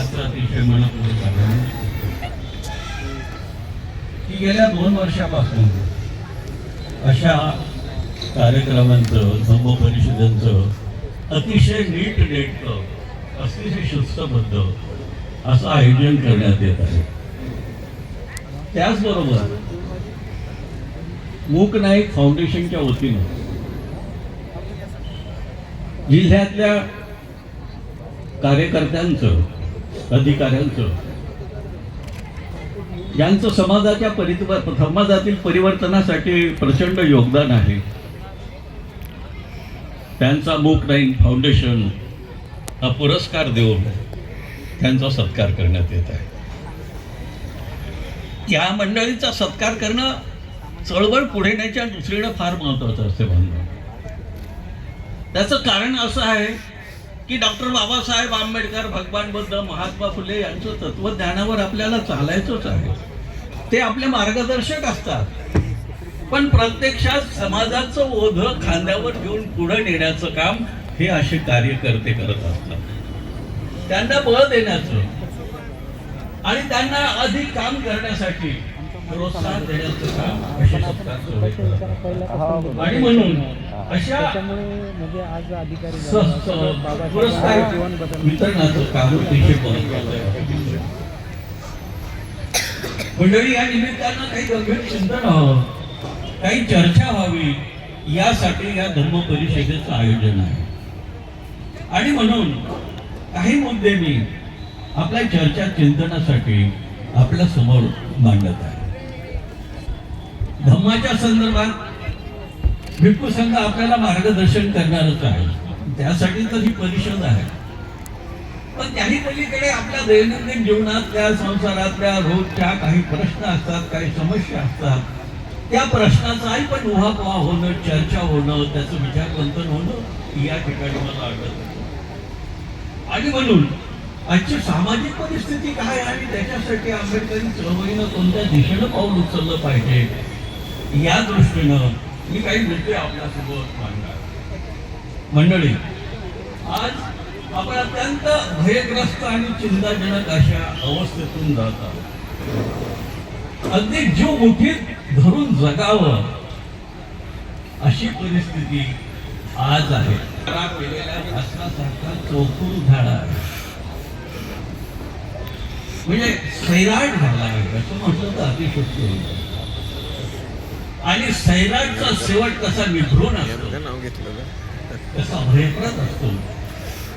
आजचा अतिशय मनपूर्वक आभार की गेल्या दोन वर्षापासून अशा कार्यक्रमांचं धम्म परिषदांचं अतिशय नीट नेटकं अतिशय शिस्तबद्ध असं आयोजन करण्यात येत आहे. त्याचबरोबर मूक नाईक फाउंडेशनच्या वतीनं जिल्ह्यातल्या कार्यकर्त्यांचं अधिकाऱ्यांचं. यांचं समाजाच्या परिव समाजातील परिवर्तनासाठी प्रचंड योगदान आहे. त्यांचा मूक नाईन फाउंडेशन हा पुरस्कार देऊन त्यांचा सत्कार करण्यात येत आहे. या मंडळीचा सत्कार करणं चळवळ पुढे न्यायच्या दृष्टीनं फार महत्वाचं असते म्हणणं. त्याचं कारण असं आहे की डॉक्टर बाबासाहेब आंबेडकर भगवान बुद्ध महात्मा फुले यांचं तत्वज्ञानावर आपल्याला चालायचंच आहे. ते आपले मार्गदर्शक असतात. पण प्रत्यक्षात समाजाचं ओझ खांद्यावर घेऊन पुढे नेण्याचं काम हे असे कार्यकर्ते करत असतात. त्यांना बळ देण्याचं आणि त्यांना अधिक काम करण्यासाठी प्रोत्साहन देण्याचं काम आणि म्हणून त्याच्यामुळे म्हणजे आज अधिकारी. मंडळी या निमित्तानं काही गंभीर चिंतन व्हावं काही चर्चा व्हावी यासाठी या धम्म परिषदेचं आयोजन आहे. आणि म्हणून काही मुद्दे मी आपल्या चर्चा चिंतनासाठी आपल्यासमोर मांडत आहे. धम्माच्या संदर्भात भिक्खू संघ आपल्याला मार्गदर्शन करणारच आहे. त्यासाठी तर ही परिषद आहे. पण त्याही पलीकडे आपल्या दैनंदिन जीवनातल्या संसारातल्या रोजच्या काही प्रश्न असतात काही समस्या असतात. त्या प्रश्नाचाही पण उहापोहा होणं चर्चा होणं त्याचं विचारवंतन होणं या ठिकाणी मला आढळत. आणि म्हणून आजची सामाजिक परिस्थिती काय आहे आणि त्याच्यासाठी आंबेडकरी चळवळीनं कोणत्या दिशेनं पाऊल उचललं पाहिजे? या दृष्टीनं मी काही मुद्दे आपल्यासोबत मांडणार. मंडळी आज आपण अत्यंत भयग्रस्त आणि चिंताजनक अशा अवस्थेतून जात आहोत. अगदी जीव मुठीत धरून जगावं अशी परिस्थिती आज आहे. खराब झाला आहे. म्हणजे सैराट झाला आहे असं म्हटलं तर अतिशयोक्ती होईल आणि सैराटचा शेवट कसा निभरून असतो? कसा भयप्रद असतो?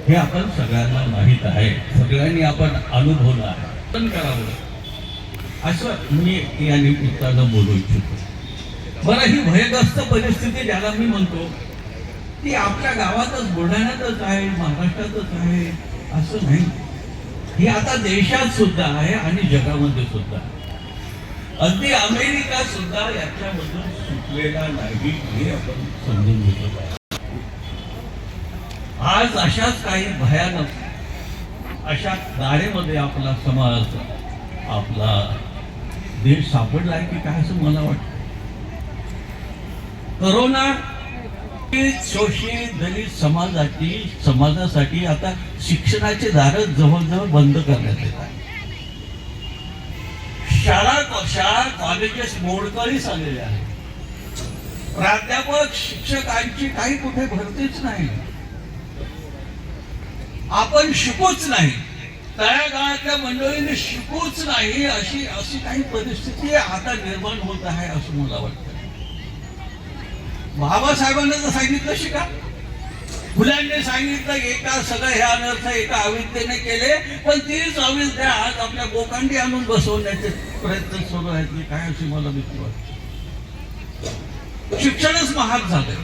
हे आपण सगळ्यांना माहीत आहे. सगळ्यांनी आपण अनुभवलं आहे. पण करावं असं मी या निमित्तानं बोलू इच्छितो. बरं ही भयग्रस्त परिस्थिती ज्याला मी म्हणतो ती आपल्या गावातच बुलढाण्यातच आहे महाराष्ट्रातच आहे असं नाही. ही आता देशात सुद्धा आहे आणि जगामध्ये सुद्धा आहे. अगदी अमेरिका सुद्धा याच्यामधून सुटलेला नाही हे आपण समजून घेतलं पाहिजे. आज अशाच काही भयानक अशा दारेमध्ये आपला समाज आपला देश सापडला आहे की काय असं मला वाटत? करोना शोषित दलित समाजाची समाजासाठी आता शिक्षणाचे दार जवळजवळ बंद करण्यात येत आहे शाळा शाळा कॉलेजेस मोडकळीस आलेले आहेत प्राध्यापक शिक्षकांची काही कुठे भरतीच नाही. आपण शिकूच नाही. तळागाळातल्या मंडळीने शिकूच नाही अशी अशी काही परिस्थिती आता निर्माण होत आहे असं मला वाटतं. बाबासाहेबांना तर सांगितलं शिका. फुलांनी सांगितलं एका सगळं हे अनर्थ एका अविद्येने केले पण तीच अविद्या आज आपल्या गोकांडी आणून बसवण्याचे प्रयत्न सुरू आहेत काय अशी मला भीती वाटते. शिक्षणच महाग झालंय.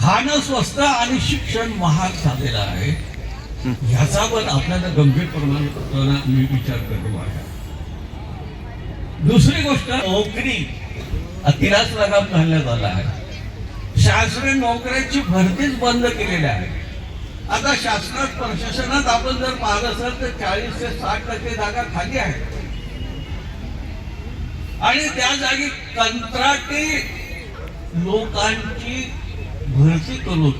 खाणं स्वस्त आणि शिक्षण महाग झालेलं आहे. ह्याचा पण आपल्याला गंभीर प्रमाणात मी विचार करतो माझ्या. दुसरी गोष्ट नोकरी. अतिरास लगाम घालण्यात आला आहे. शासकीय नोकऱ्यांची भरतीच बंद केलेली आहे. आता शासनात प्रशासनात आपण जर पाहिलं असेल तर चाळीस ते साठ टक्के जागा खाली आहेत. आणि त्या जागी कंत्राटी लोकांची भरती करून